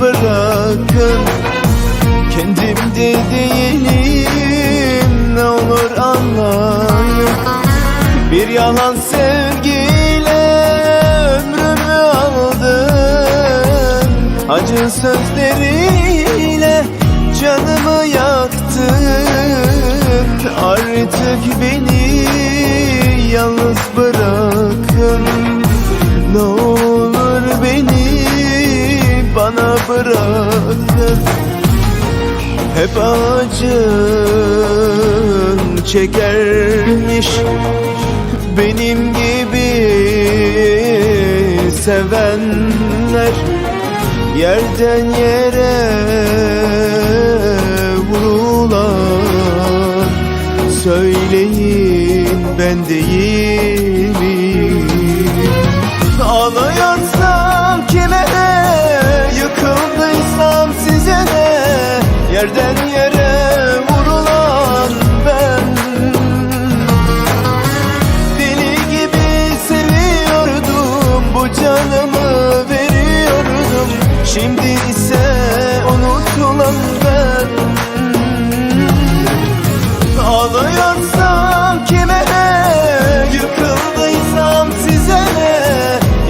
bırakın. Kendimde değilim ne olur anlayın. Bir yalan sevgiyle ömrümü aldın. Acı sözleriyle canımı yaktın. Artık beni yalnız bırakın bana bırakın hep acın çekermiş Benim gibi sevenler Yerden yere vurulan Söyleyin ben değil miyim? Canımı veriyordum. Şimdi ise unutulan ben. Ağlıyorsam kime Yıkıldıysam size ne?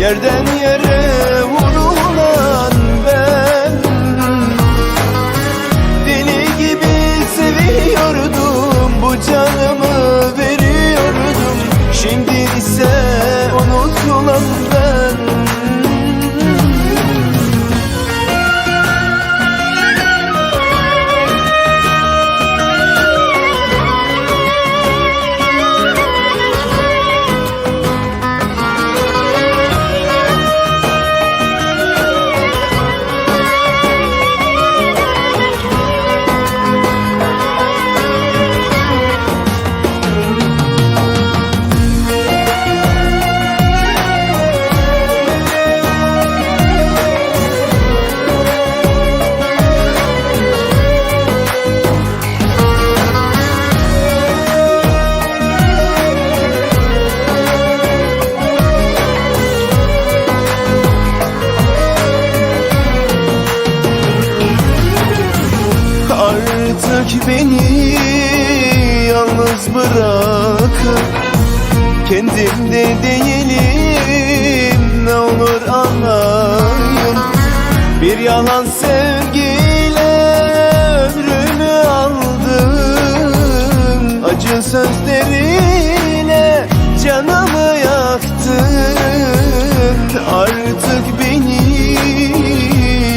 Yerden yere vurulan ben. Deli gibi seviyordum. Bu canımı veriyordum. Şimdi ise unutulan ben Artık beni yalnız bırakın. Kendimde değilim ne olur anlayın. Bir yalan sevgiyle ömrümü aldın. Acı sözleriyle canımı yaktın. Artık beni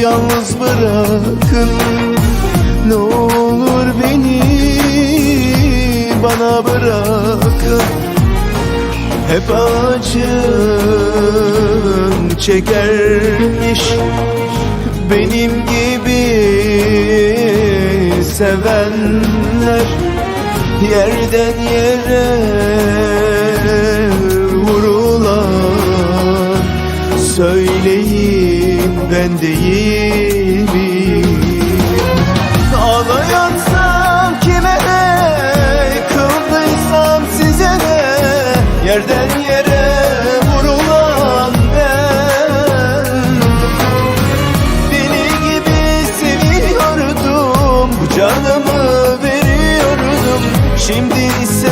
yalnız bırakın. Beni bana bırakın Hep acın çekermiş Benim gibi sevenler Yerden yere vurulan Söyleyin ben değil? Şimdi ise